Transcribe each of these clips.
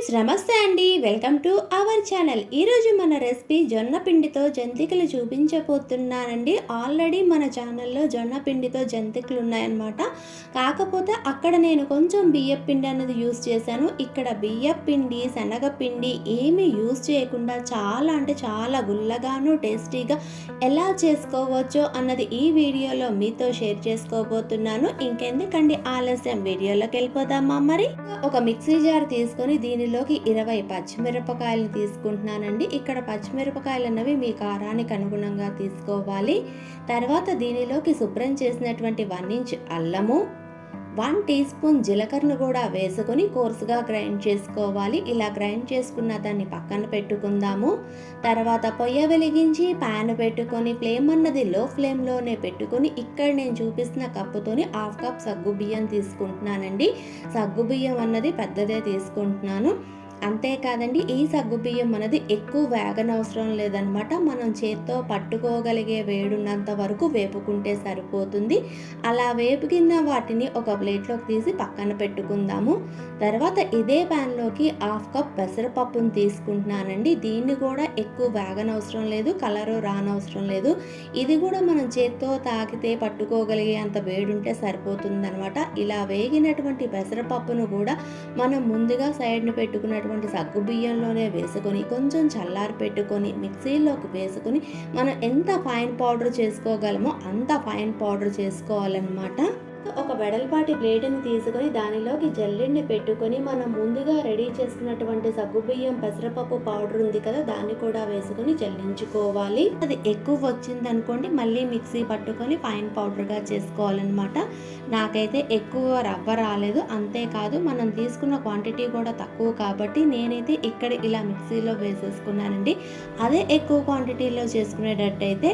Friends నమస్తే అండి. Welcome to our channel. ఈరోజు మన రెసిపీ జొన్న పిండితో జంతికలు చూపించబోతున్నానండి. ఆల్రెడీ మన ఛానల్లో జొన్న పిండితో జంతికలు ఉన్నాయన్నమాట. కాకపోతే అక్కడ నేను కొంచెం బియ్యం పిండి అనేది యూస్ చేశాను. ఇక్కడ బియ్యం పిండి శనగపిండి ఏమీ యూస్ చేయకుండా చాలా అంటే చాలా గుల్లగాను టేస్టీగా ఎలా చేసుకోవచ్చో అన్నది ఈ వీడియోలో మీతో షేర్ చేసుకోబోతున్నాను. ఇంకెందుకండి ఆలస్యం? వీడియోలోకి వెళ్ళిపోదామా మరి? ఒక మిక్సీ జార్ తీసుకొని దీనిలో దీనిలోకి ఇరవై పచ్చిమిరపకాయలు తీసుకుంటున్నానండి. ఇక్కడ పచ్చిమిరపకాయలు అన్నవి మీ కారానికి అనుగుణంగా తీసుకోవాలి. తర్వాత దీనిలోకి శుభ్రం చేసినటువంటి వన్ ఇంచ్ అల్లము వన్ టీ స్పూన్ జీలకర్రను కూడా వేసుకొని కోర్సుగా గ్రైండ్ చేసుకోవాలి. ఇలా గ్రైండ్ చేసుకున్న దాన్ని పక్కన పెట్టుకుందాము. తర్వాత పొయ్య వెలిగించి ప్యాన్ పెట్టుకొని ఫ్లేమ్ అన్నది లో ఫ్లేమ్లోనే పెట్టుకొని ఇక్కడ నేను చూపిస్తున్న కప్పుతోని హాఫ్ కప్ సగ్గు బియ్యం తీసుకుంటున్నానండి. సగ్గు బియ్యం అన్నది పెద్దదే తీసుకుంటున్నాను. అంతేకాదండి ఈ సగ్గుబియ్యం అనేది ఎక్కువ వేగనవసరం లేదనమాట. మనం చేత్తో పట్టుకోగలిగే వేడున్నంత వరకు వేపుకుంటే సరిపోతుంది. అలా వేపుకిన వాటిని ఒక ప్లేట్లోకి తీసి పక్కన పెట్టుకుందాము. తర్వాత ఇదే ప్యాన్లోకి హాఫ్ కప్ పెసరపప్పును తీసుకుంటున్నానండి. దీన్ని కూడా ఎక్కువ వేగనవసరం లేదు కలరు రానవసరం లేదు. ఇది కూడా మనం చేత్తో తాకితే పట్టుకోగలిగే అంత వేడుంటే సరిపోతుంది అనమాట ఇలా వేగినటువంటి పెసరపప్పును కూడా మనం ముందుగా సైడ్ని పెట్టుకున్నటువంటి ఉన్నటువంటి సగ్గు బియ్యంలోనే వేసుకొని కొంచెం చల్లారి పెట్టుకొని మిక్సీలోకి వేసుకొని మనం ఎంత ఫైన్ పౌడర్ చేసుకోగలమో అంత ఫైన్ పౌడర్ చేసుకోవాలన్నమాట. ఒక వెడల్పాటి బ్లేడ్ని తీసుకొని దానిలోకి జల్లెడ్ని పెట్టుకొని మనం ముందుగా రెడీ చేసుకున్నటువంటి సగ్గుబియ్యం పెసరపప్పు పౌడర్ ఉంది కదా దాన్ని కూడా వేసుకొని జల్లించుకోవాలి. అది ఎక్కువ వచ్చింది అనుకోండి మళ్ళీ మిక్సీ పట్టుకొని ఫైన్ పౌడర్గా చేసుకోవాలన్నమాట. నాకైతే ఎక్కువ రవ్వ రాలేదు. అంతేకాదు మనం తీసుకున్న క్వాంటిటీ కూడా తక్కువ కాబట్టి నేనైతే ఇక్కడ ఇలా మిక్సీలో వేసేసుకున్నానండి. అదే ఎక్కువ క్వాంటిటీలో చేసుకునేటట్టయితే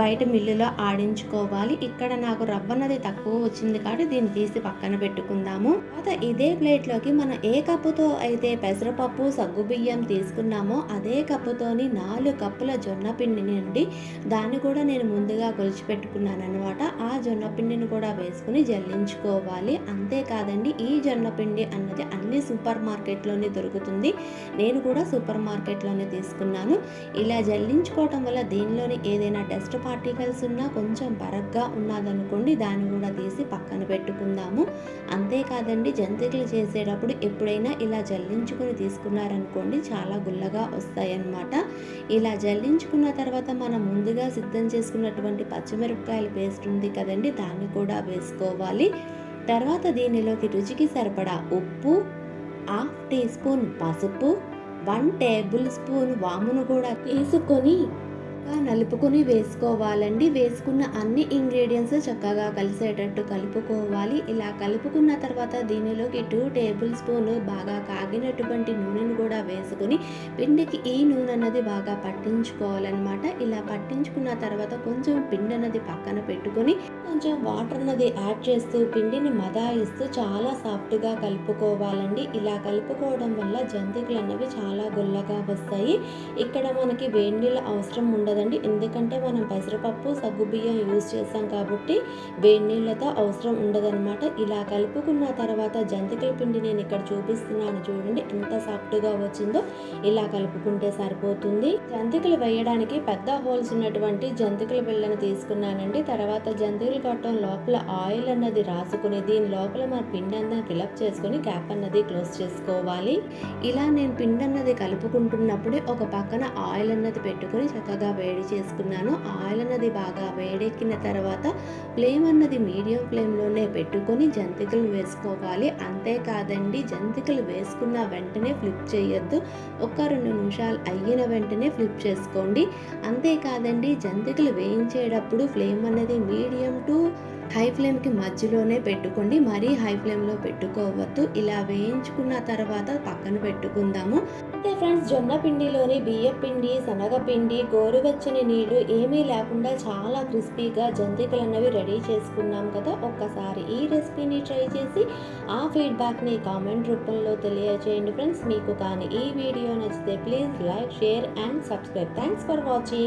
బయట మిల్లులో ఆడించుకోవాలి. ఇక్కడ నాకు రవ్వన్నది తక్కువ వచ్చింది కాబట్టి దీన్ని తీసి పక్కన పెట్టుకుందాము. తర్వాత ఇదే ప్లేట్లోకి మనం ఏ కప్పుతో అయితే పెసరపప్పు సగ్గుబియ్యం తీసుకున్నామో అదే కప్పుతోని నాలుగు కప్పుల జొన్న పిండిని అండి. దాన్ని కూడా నేను ముందుగా కొలిచిపెట్టుకున్నాను అనమాట ఆ జొన్న పిండిని కూడా వేసుకుని జల్లించుకోవాలి. అంతేకాదండి ఈ జొన్న పిండి అన్నది అన్ని సూపర్ మార్కెట్లోనే దొరుకుతుంది. నేను కూడా సూపర్ మార్కెట్లోనే తీసుకున్నాను. ఇలా జల్లించుకోవటం వల్ల దీనిలోని ఏదైనా డస్ట్ పార్టికల్స్ ఉన్నా కొంచెం బరగ్గా ఉన్నదనుకోండి దాన్ని కూడా తీసి పక్కన పెట్టుకుందాము. అంతేకాదండి జంతికలు చేసేటప్పుడు ఎప్పుడైనా ఇలా జల్లించుకొని తీసుకున్నారనుకోండి చాలా గుల్లగా వస్తాయన్నమాట. ఇలా జల్లించుకున్న తర్వాత మనం ముందుగా సిద్ధం చేసుకున్నటువంటి పచ్చిమిరపకాయల పేస్ట్ ఉంది కదండి దాన్ని కూడా వేసుకోవాలి. తర్వాత దీనిలోకి రుచికి సరిపడా ఉప్పు హాఫ్ టీ స్పూన్ పసుపు వన్ టేబుల్ స్పూన్ వామును కూడా తీసుకొని నలుపుకొని వేసుకోవాలండి. వేసుకున్న అన్ని ఇంగ్రీడియంట్స్ చక్కగా కలిసేటట్టు కలుపుకోవాలి. ఇలా కలుపుకున్న తర్వాత దీనిలోకి టూ టేబుల్ స్పూన్ బాగా కాగినటువంటి నూనెను కూడా వేసుకొని పిండికి ఈ నూనె అన్నది బాగా పట్టించుకోవాలన్నమాట. ఇలా పట్టించుకున్న తర్వాత కొంచెం పిండి అన్నది పక్కన పెట్టుకొని కొంచెం వాటర్ అన్నది యాడ్ చేస్తూ పిండిని మదాయిస్తూ చాలా సాఫ్ట్గా కలుపుకోవాలండి. ఇలా కలుపుకోవడం వల్ల జంతికలు అనేవి చాలా గుల్లగా వస్తాయి. ఇక్కడ మనకి వేడి నీళ్ళు అవసరం ఉండదు. కదండి? ఎందుకంటే మనం పెసరపప్పు సగ్గుబియ్యం యూజ్ చేస్తాం కాబట్టి వేడి నీళ్ళతో అవసరం ఉండదన్నమాట. ఇలా కలుపుకున్న తర్వాత జంతికల పిండి నేను ఇక్కడ చూపిస్తున్నాను చూడండి ఎంత సాఫ్ట్గా వచ్చిందో. ఇలా కలుపుకుంటే సరిపోతుంది. జంతికలు వేయడానికి పెద్ద హోల్స్ ఉన్నటువంటి జంతికల బిళ్ళను తీసుకున్నానండి. తర్వాత జంతికలు కట్టడం లోపల ఆయిల్ అన్నది రాసుకుని దీని లోపల మన పిండి అన్నది ఫిలప్ చేసుకుని క్యాప్ అన్నది క్లోజ్ చేసుకోవాలి. ఇలా నేను పిండి అన్నది కలుపుకుంటున్నప్పుడే ఒక పక్కన ఆయిల్ అన్నది పెట్టుకుని చక్కగా వేడి చేసుకున్నాను. ఆయిల్ అన్నది బాగా వేడెక్కిన తర్వాత ఫ్లేమ్ అన్నది మీడియం ఫ్లేమ్లోనే పెట్టుకొని జంతికలు వేసుకోవాలి. అంతేకాదండి జంతికలు వేసుకున్న వెంటనే ఫ్లిప్ చేయొద్దు. ఒక రెండు నిమిషాలు అయిన వెంటనే ఫ్లిప్ చేసుకోండి. అంతేకాదండి జంతికలు వేయించేటప్పుడు ఫ్లేమ్ అన్నది మీడియం టు హై ఫ్లేమ్కి మధ్యలోనే పెట్టుకోండి. మరీ హై ఫ్లేమ్లో పెట్టుకోవద్దు. ఇలా వేయించుకున్న తర్వాత పక్కన పెట్టుకుందాము. అంటే ఫ్రెండ్స్ జొన్న పిండిలోని బియ్యం పిండి శనగపిండి గోరువెచ్చని నీళ్ళు ఏమీ లేకుండా చాలా క్రిస్పీగా జంతికలు అన్నవి రెడీ చేసుకున్నాం కదా. ఒక్కసారి ఈ రెసిపీని ట్రై చేసి ఆ ఫీడ్బ్యాక్ని కామెంట్ రూపంలో తెలియజేయండి ఫ్రెండ్స్. మీకు కానీ ఈ వీడియో నచ్చితే please like share and subscribe. Thanks for watching.